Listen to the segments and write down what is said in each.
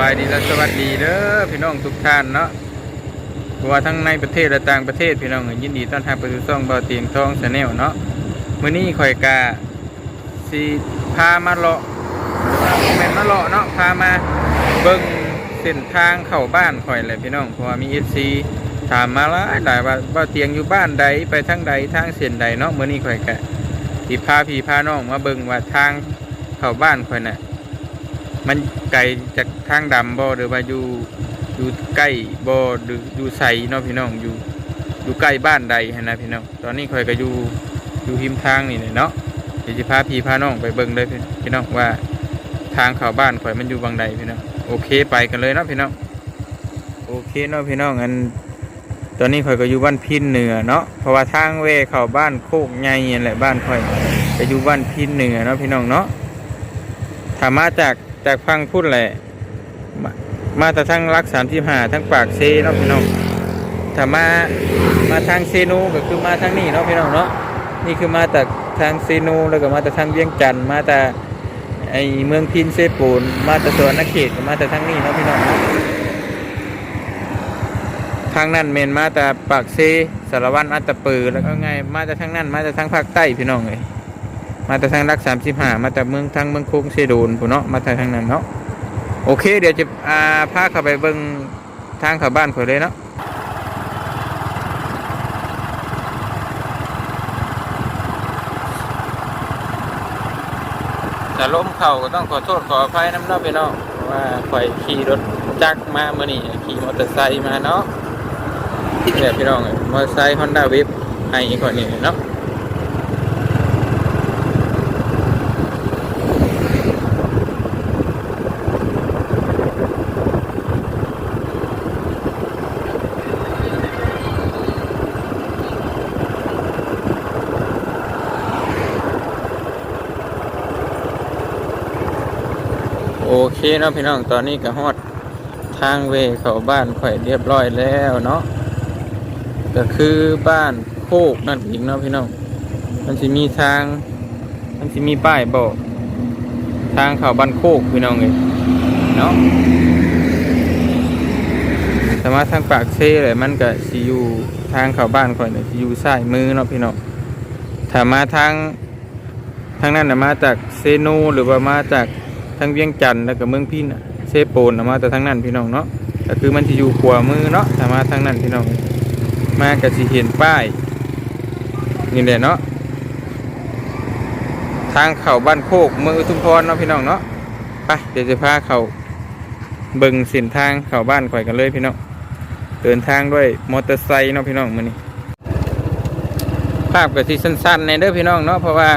บายดีและสวัสดีเด้อพี่น้องทุกท่านเนาะเพราะว่าทั้งในประเทศและต่างประเทศพี่น้องยินดีต้อนรับไปสู่ช่องบ่าเตียงทองชาแนลเนาะมื้อนี้ข่อยกาสิพามาเลาะแม่นมาเลาะเนาะพามาเบิ่งเส้นทางเข้าบ้านข่อยแหละพี่น้องเพราะว่ามี FC ถามมาหลายหลายว่าบ่าเตียงอยู่บ้านใดไปทางใดทางเส้นใดเนาะมื้อนี้ข่อยกะสิพาพี่พาน้องมาเบิ่งว่าทางเข้าบ้านข่อยน่ะ มันไกลจากทางดำบ่หรือว่าอยู่อยู่ใกล้บ่หรืออยู่ใสเนาะพี่น้องอยู่อยู่ใกล้บ้านใดหั้นะพี่น้องตอนนี้ข่อยก็อยู่อยู่หิมทางนี่เนาะเดี๋ยวจะพาพี่พาน้องไปเบิ่งเลยพี่น้องว่าทางเข้าบ้านข่อยมันอยู่บางใดพี่น้องโอเคไปกันเลยเนาะพี่น้องโอเคเนาะพี่น้องอันตอนนี้ข่อยก็อยู่บ้านพินเหนือเนาะเพราะว่าทางเวเข้าบ้านโคกใหญ่นั่นแหละบ้านข่อยก็อยู่บ้านพินเหนือเนาะพี่น้องเนาะถ้ามาจาก จากฟังพูดแหละ มาแต่ทั้งรักสามที่หาทั้งปากเซเนาะพี่น้องถ้ามามาทางเซโนก็คือมาทางนี้เนาะพี่น้องเนาะนี่คือมาจากทางเซโนแล้วก็มาแต่ทางเวียงจันทน์มาแต่ไอเมืองพินเซปูนมาแต่สวนนักเขตก็มาแต่ทางนี้เนาะพี่น้องทางนั้นเมนมาแต่ปากเซสารวันอัตตปือแล้วก็ไงมาแต่ทางนั้นมาแต่ทางภาคใต้พี่น้องเลย มาแต่ทางรักสามสิบห้ามาแต่เมืองทางเมืองโค้งเซโดนผู้เนาะมาแต่ทางนั้นเนาะโอเค เดี๋ยวจะอ่าพาเข้าไปเบิ่งทางเข้าบ้านข่อยเลยเนาะแต่ล้มเข่าก็ต้องขอโทษขออภัยน้ำเนาะไปเนาะว่าข่อยขี่รถจักรมาเมื่อนี้ขี่มอเตอร์ไซค์มาเนาะเนี่ยพี่น้องเอ้ยมอเตอร์ไซค์ฮอนด้าวิฟให้อีกคนนี้เนาะ เคเนาะพี่น้องตอนนี้ก็ฮอดทางเวเข้าบ้านข่อยเรียบร้อยแล้วเนาะก็คือบ้านโคกนั่นเองเนาะพี่น้องมันจะมีทาง มันจะมีป้ายบอกทางเข้าบ้านโคกพี่น้องเลยเนาะแต่มารถทางปากเซ่เลยมันก็สิอยู่ทางเข้าบ้านข่อยเนี่ยสิอยู่ซ้ายมือเนาะพี่น้องถ้ามาทางทางนั้นน่ะมาจากเซโนหรือว่ามาจาก ทั้งเวียงจันทน์แล้วก็เมืองพินน่ะเซโปนมาแต่ทั้งนั้นพี่น้องเนาะก็คือมันจะอยู่ขวามือเนาะถ้ามาทางนั้นพี่น้องมาก็สิเห็นป้ายนี่แหละเนาะทางเข้าบ้านโคกเมืองอุทุมพรเนาะพี่น้องเนาะไปเดี๋ยวจะพาเข้าเบิ่งเส้นทางเข้าบ้านข่อยกันเลยพี่น้องเดินทางด้วยมอเตอร์ไซค์เนาะพี่น้องมือนี้ภาพก็สิสั้นๆในเด้อพี่น้องเนาะเพราะว่า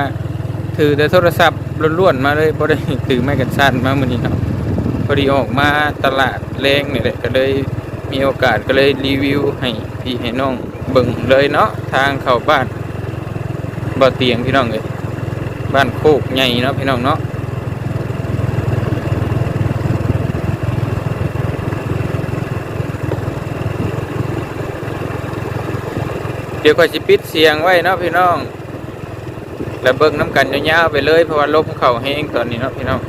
ถือแต่โทรศัพท์ ล้วนๆมาเลยบ่ได้ถือไม้กันสั้นมามื้อนี้เนาะพอดีออกมาตลาดแรงนี่แหละก็เลยมีโอกาสก็เลยรีวิวให้พี่ให้น้องเบิ่งเลยเนาะทางเข้าบ้านบ่อเตียงพี่น้องเอ้ยบ้านโคกใหญ่เนาะพี่น้องเนาะเดี๋ยวก็สิปิดเสียงไว้เนาะพี่น้อง แล้วเบิ่งน้ำกันยาวๆไปเลยเพราะว่าลมเข่าแห้งตอนนี้เนาะพี่น้อง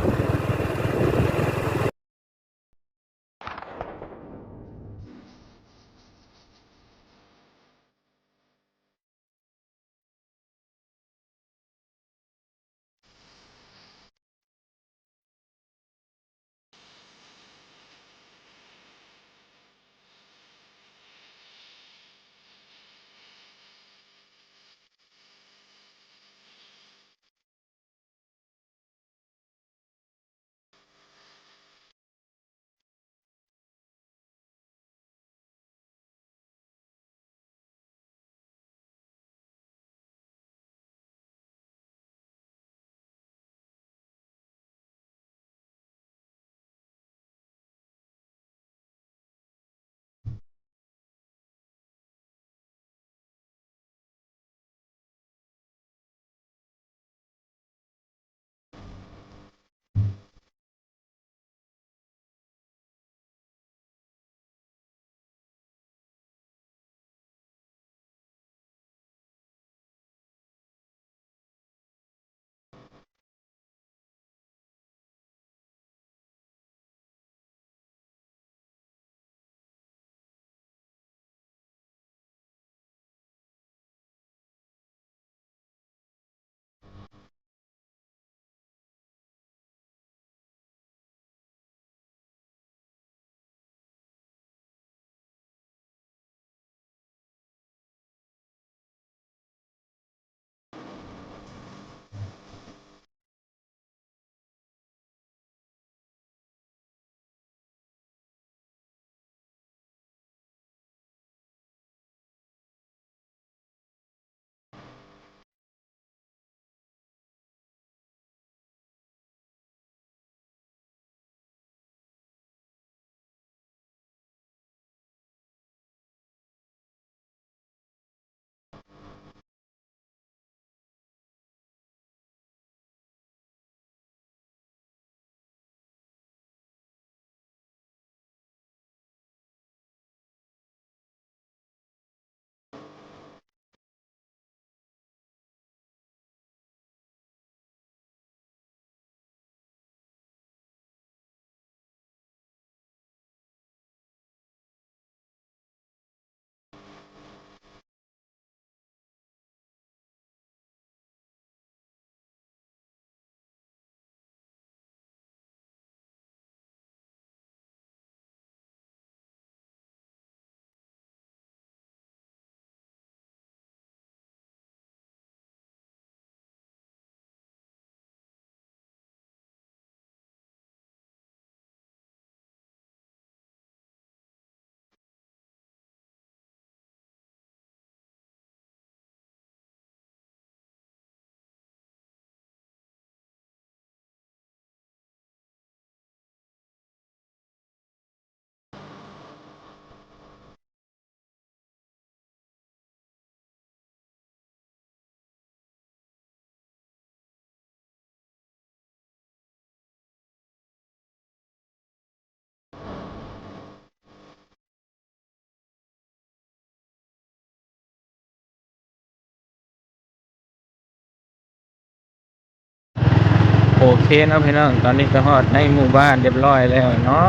โอเคนะพี่น้อง ตอนนี้ก็ฮอดในหมู่บ้านเรียบร้อยแล้วเนาะ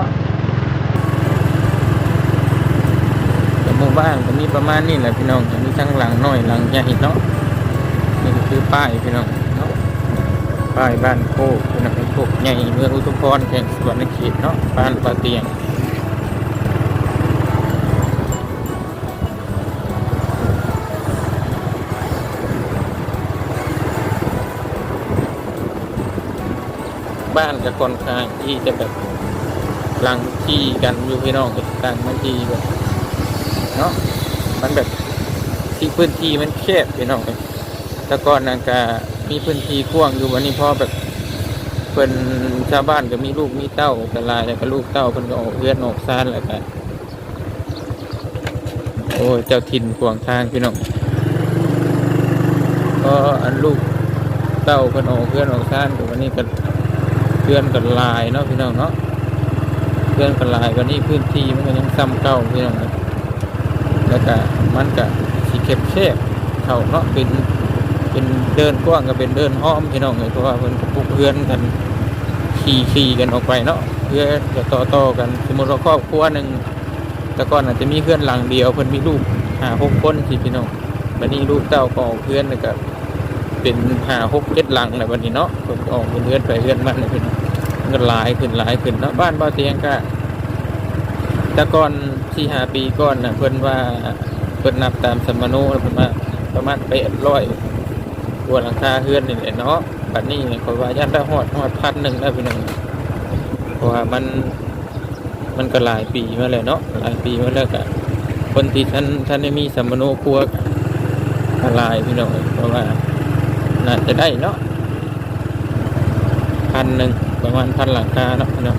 หมู่บ้านก็มีประมาณนี้แหละพี่น้องมีทั้งหลังน้อยหลังใหญ่เนาะ นี่คือป้ายพี่น้องเนาะ ป้ายบ้านโคกเป็นอะไรโคกใหญ่เมืองอุทุมพรแข่งสวนเขตเนาะ บ้านปลาเตียง บ้านจะค่อนข้างที่จะแบบหลังที่กันอยู่พี่น้องต่างมันที่แบบเนาะมันแบบที่พื้นที่มันแคบพี่น้องแต่ก่อนนันก็มีพื้นที่กว้างอยู่วันนี้พอแบบเพิ่นชาวบ้านก็มีลูกมีเต้ากันลายแล้วก็ลูกเต้าเพิ่นก็ออกเรือนออกซ่านแล้วก็โอ้ยเจ้าถิ่นขวางทางพี่น้องก็อันลูกเต้าเพิ่นออกเรือนออกซ่านก็วันนี้ก็ เพื่อนกันลายเนาะพี่น้องเนาะเพื่อนกันลายวันนี้พื้นที่มันก็ยังซ้ำเก่าพี่น้องนะแล้วก็มันก็สีเข็บแคบๆเข่าเนาะเป็นเป็นเดินกว้างก็เป็นเดินห้อมพี่น้องเลยเพราะว่าเพิ่นปลูกเพื่อนกันขี่ขี่กันออกไปเนาะเพื่อจะต่อต่อกันสมมติว่าครอบครัวหนึ่งแต่ก่อนอาจจะมีเพื่อนหลังเดียวเพิ่อนมีลูกหาหกคนสิพี่น้องวันนี้ลูกเต้าก็ออกเพื่อนแล้วก็ เป็นหาหกเจ็ดหลังในวันนี้เนาะผมออกเป็นเพื่อนไปเพื่อนมันเลยพี่น้องมันก็หลายขึ้นหลายขึ้นเนาะบ้านเบาเตียงก็แต่ก่อนที่หาปีก่อนนะเพิ่นว่าเพิ่นนับตามสมโนเพิ่นว่าประมาณแปดร้อยกว่าหลังคาเฮือนนี่แหละเนาะบัดนี้เขาว่าย่านได้ฮอดฮอดพันหนึ่งแล้วพี่น้องเพราะว่ามันมันก็หลายปีมาแล้วเนาะหลายปีมาแล้วก็คนที่ท่านท่านได้มีสมโนครัวกหลายพี่น้องเพราะว่า น่าจะได้เนาะพันหนึ่งประมาณพันหลังคาเนาะเนาะ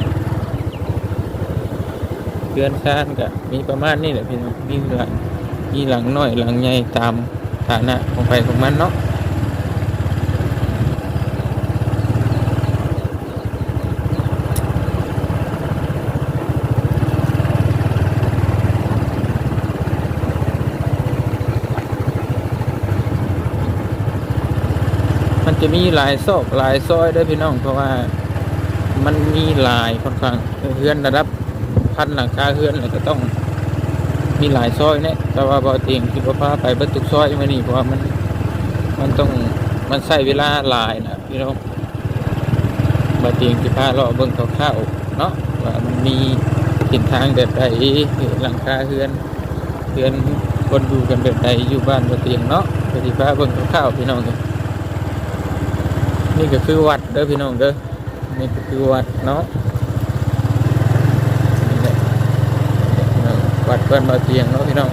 เพื่อนซ่านก็มีประมาณนี้แหละพี่น้องมีหลังมีหลังน้อยหลังใหญ่ตามฐานะของไปของมันเนาะ จะมีหลายซอกหลายซอยด้วยพี่น้อง เพราะว่ามันมีหลายค่อนข้างเฮือนระดับพันหลังคาเฮือนเลยก็ต้องมีหลายซอยเนี่ยแต่ว่าบอเตียงที่พ่อพาไปเบิดทุกซอยมานี่เพราะว่ามันมันต้องมันใช้เวลาหลายนะพี่น้องบอเตียงที่พาเราะเบิ่งคร่าวๆเนาะว่ามันมีทิศทางแบบใดหลังคาเฮือนเฮือนคนอยู่กันแบบใดอยู่บ้านบอเตียงเนาะไปที่พาเบิ่งคร่าวๆพี่น้องเด้อ นี่ก็คือวัดเด้อพี่น้องเด้อนี่ก็คือวัดเนาะหวัดบ้านบาเตียงเนาะพี่น้อง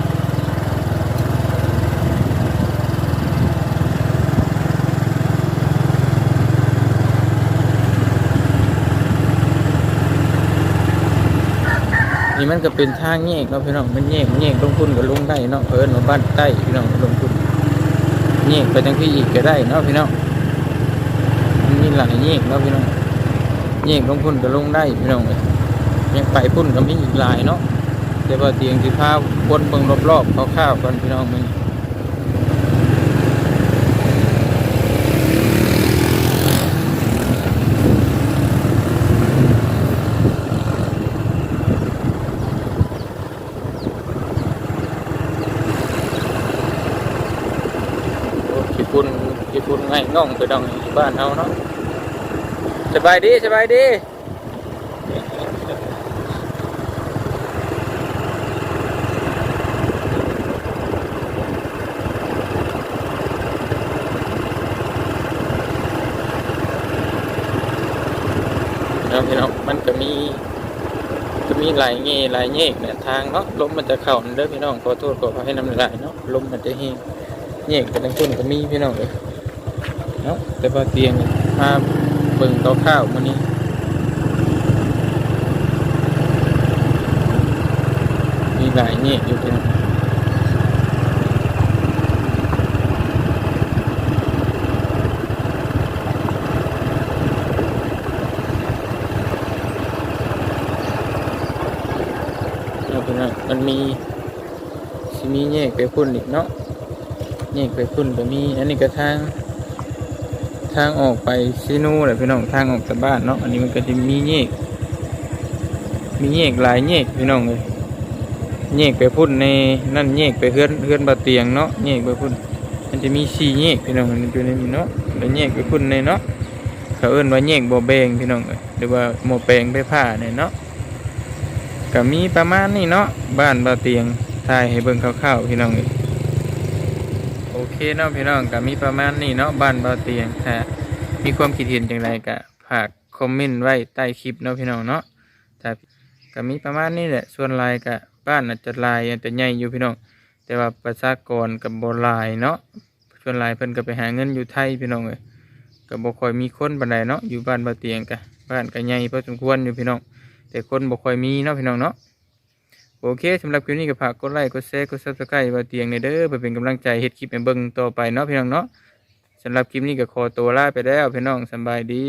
นี่มันก็เป็นทางแยกเนาะพี่น้องมันแยกแยกลงทุนก็ลงได้เนาะเอิญมาบ้านใต้พี่น้องลงทุนแยกไปทางที่อีกก็ได้เนาะพี่น้อง มีหลายแยกเนาะพี่น้องแยกลงทุนก็ลงได้พี่น้องเลยยังไปพุ่นก็มีอีกหลายเนาะเดี๋ยวว่าเตียงที่พาวนเบิ่งรอบๆคร่าวกันพี่น้องมึงโอ้ขี้ฝุ่นขี้ฝุ่นง่ายง่องไปดองบ้านเฮาเนาะ สบายดีสบายดีเนาะพี่น้องมันก็มีก็มีหลายเงี้หลายเงี้เนี่ยทางเนาะลมมันจะเข่าเด้อพี่น้องขอโทษขออภัยน้ำลายเนาะลมมันจะเฮงเงี้กันทั้งต้นก็มีพี่น้องเลยเนาะแต่ว่าเตียงมา เบิ่งข้าวๆมันนี้มีหลายเงี้อยู่พี่น้องเนาะพี่น้องมันมีสิมีเงี้ไปพุ่นอีกเนาะเงี้ไปพุ่นก็มี อันนี้ก็ทาง ทางออกไปซีนูแหละพี่น้องทางออกจากบ้านเนาะอันนี้มันก็จะมีแยกมีแยกหลายแยกพี่น้องเลยแยกไปพุ่นในนั่นแยกไปเฮือนเฮือนบาเตียงเนาะแยกไปพุ่นมันจะมีสี่แยกพี่น้องมันอยู่ในนี้เนาะแล้วแยกไปพุ่นในเนาะเขาเอิ้นว่าแยกบ่อแบงพี่น้องเอ้ยหรือว่าหมอแปลงไปผ้าเนี่ยเนาะก็มีประมาณนี้เนาะบ้านบาเตียงถ่ายให้เบิ่งคร่าวๆพี่น้องเอ้ย เคเนาะพี่น้องก็มีประมาณนี้เนาะบ้านเบาเตียงถ้ามีความคิดเห็นอย่างไรก็ฝากคอมเมนต์ไว้ใต้คลิปเนาะพี่น้องเนาะถ้าก็มีประมาณนี้แหละส่วนลายก็บ้านอาจจะลายอาจจะใหญ่อยู่พี่น้อง แต่ว่าประชากรกับโบลายเนาะส่วนลายเพิ่นก็ไปหาเงินอยู่ไทยพี่น้องเอ้ยก็บ่ค่อยมีคนปานใดเนาะอยู่บ้านเบาเตียงก็บ้านก็ใหญ่พอสมควรอยู่พี่น้อง แต่คนบ่ค่อยมีเนาะพี่น้องเนาะ โอเคสำหรับคลิปนี้ก็ฝากกดไลค์กดแชร์กดซับสไครต์ว่าเตียงในเด้อเพื่อเป็นกำลังใจเฮ็ดคลิปให้เบิ่งต่อไปเนาะพี่น้องเนาะสำหรับคลิปนี้ก็ขอตัวลาไปแล้วพี่น้องสำบายดี